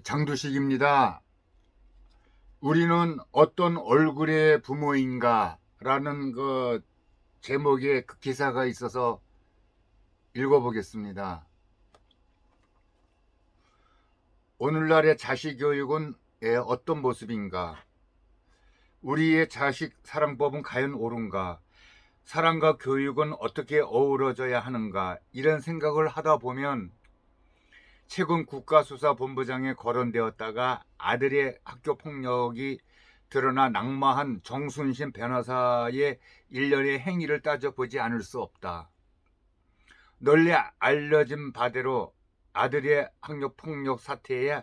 장두식입니다. 우리는 어떤 얼굴의 부모인가? 라는 그 제목의 그 기사가 있어서 읽어보겠습니다. 오늘날의 자식 교육은 예, 어떤 모습인가? 우리의 자식 사랑법은 과연 옳은가? 사랑과 교육은 어떻게 어우러져야 하는가? 이런 생각을 하다 보면 최근 국가수사본부장에 거론되었다가 아들의 학교 폭력이 드러나 낙마한 정순신 변호사의 일련의 행위를 따져보지 않을 수 없다. 널리 알려진 바대로 아들의 학력 폭력 사태에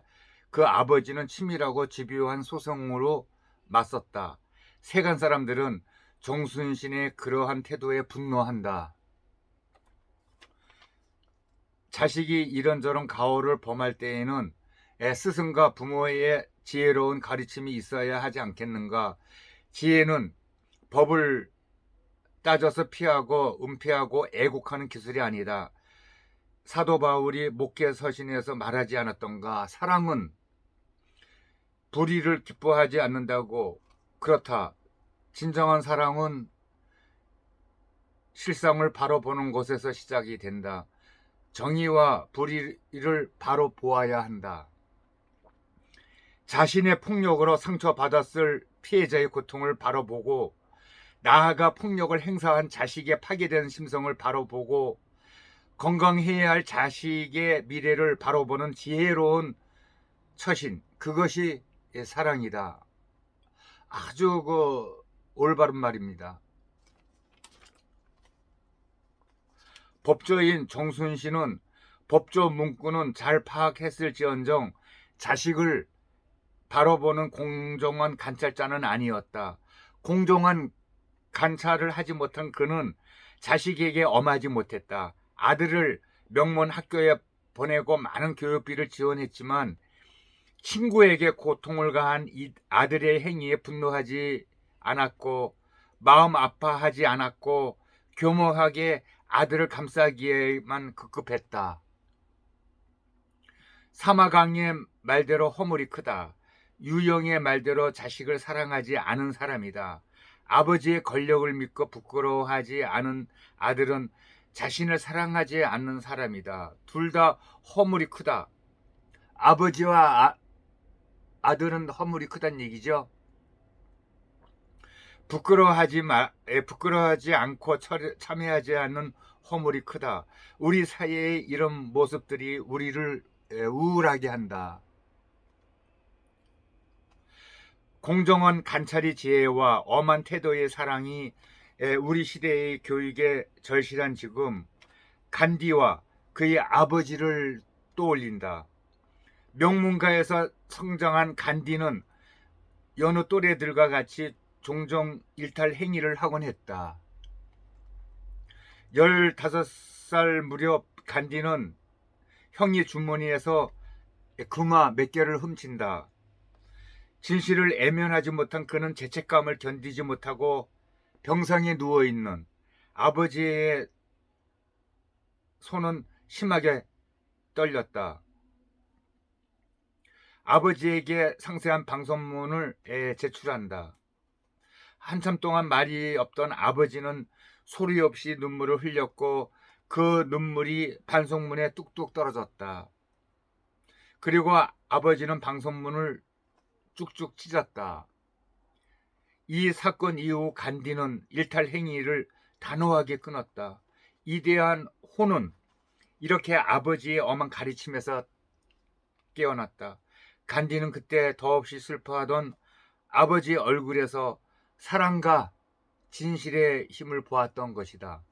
그 아버지는 치밀하고 집요한 소송으로 맞섰다. 세간 사람들은 정순신의 그러한 태도에 분노한다. 자식이 이런저런 가오를 범할 때에는 애 스승과 부모의 지혜로운 가르침이 있어야 하지 않겠는가? 지혜는 법을 따져서 피하고 은폐하고 애국하는 기술이 아니다. 사도 바울이 목회 서신에서 말하지 않았던가? 사랑은 불의를 기뻐하지 않는다고 그렇다. 진정한 사랑은 실상을 바로 보는 곳에서 시작이 된다. 정의와 불의를 바로 보아야 한다. 자신의 폭력으로 상처받았을 피해자의 고통을 바로 보고 나아가 폭력을 행사한 자식의 파괴된 심성을 바로 보고 건강해야 할 자식의 미래를 바로 보는 지혜로운 처신 그것이 사랑이다. 아주 그 올바른 말입니다. 법조인 정순신은 법조 문구는 잘 파악했을지언정 자식을 바로 보는 공정한 관찰자는 아니었다. 공정한 관찰을 하지 못한 그는 자식에게 엄하지 못했다. 아들을 명문 학교에 보내고 많은 교육비를 지원했지만 친구에게 고통을 가한 이 아들의 행위에 분노하지 않았고 마음 아파하지 않았고 교묘하게 아들을 감싸기에만 급급했다. 사마강의 말대로 허물이 크다. 유영의 말대로 자식을 사랑하지 않은 사람이다. 아버지의 권력을 믿고 부끄러워하지 않은 아들은 자신을 사랑하지 않는 사람이다. 둘 다 허물이 크다. 아버지와 아, 아들은 허물이 크단 얘기죠. 부끄러워하지 마, 에, 부끄러워하지 않고 참여하지 않는 허물이 크다. 우리 사이의 이런 모습들이 우리를 에, 우울하게 한다. 공정한 관찰의 지혜와 엄한 태도의 사랑이 에, 우리 시대의 교육에 절실한 지금 간디와 그의 아버지를 떠올린다. 명문가에서 성장한 간디는 여느 또래들과 같이 종종 일탈 행위를 하곤 했다. 15살 무렵 간디는 형이 주머니에서 금화 몇 개를 훔친다. 진실을 애면하지 못한 그는 죄책감을 견디지 못하고 병상에 누워 있는 아버지의 손은 심하게 떨렸다. 아버지에게 상세한 방송문을 제출한다. 한참 동안 말이 없던 아버지는 소리 없이 눈물을 흘렸고 그 눈물이 반송문에 뚝뚝 떨어졌다. 그리고 아버지는 방송문을 쭉쭉 찢었다. 이 사건 이후 간디는 일탈 행위를 단호하게 끊었다. 이대한 호는 이렇게 아버지의 엄한 가르침에서 깨어났다. 간디는 그때 더없이 슬퍼하던 아버지 얼굴에서 사랑과 진실의 힘을 보았던 것이다.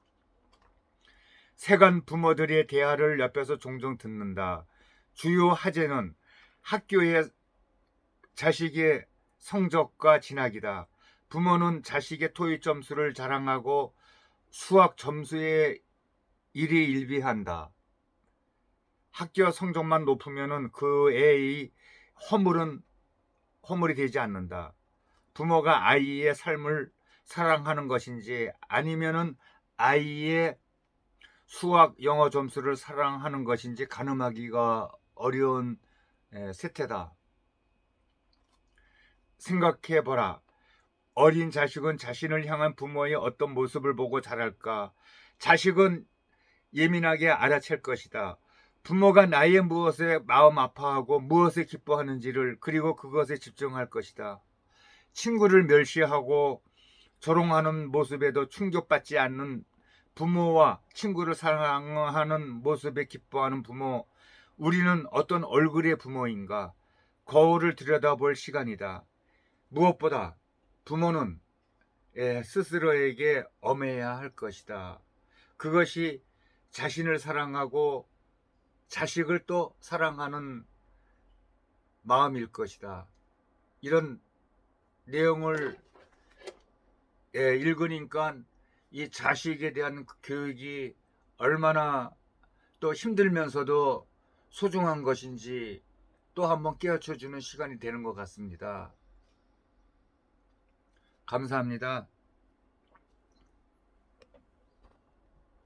세간 부모들의 대화를 옆에서 종종 듣는다. 주요 화제는 학교의 자식의 성적과 진학이다. 부모는 자식의 토익 점수를 자랑하고 수학 점수에 일희일비한다. 학교 성적만 높으면 그 애의 허물은 허물이 되지 않는다. 부모가 아이의 삶을 사랑하는 것인지 아니면은 아이의 수학 영어 점수를 사랑하는 것인지 가늠하기가 어려운 예, 셋째다. 생각해보라. 어린 자식은 자신을 향한 부모의 어떤 모습을 보고 자랄까? 자식은 예민하게 알아챌 것이다. 부모가 나의 무엇에 마음 아파하고 무엇에 기뻐하는지를 그리고 그것에 집중할 것이다. 친구를 멸시하고 조롱하는 모습에도 충격받지 않는 부모와 친구를 사랑하는 모습에 기뻐하는 부모, 우리는 어떤 얼굴의 부모인가? 거울을 들여다볼 시간이다. 무엇보다 부모는 예, 스스로에게 엄해야 할 것이다. 그것이 자신을 사랑하고 자식을 또 사랑하는 마음일 것이다. 이런 내용을 예, 읽으니까 이 자식에 대한 그 교육이 얼마나 또 힘들면서도 소중한 것인지 또 한번 깨우쳐 주는 시간이 되는 것 같습니다. 감사합니다.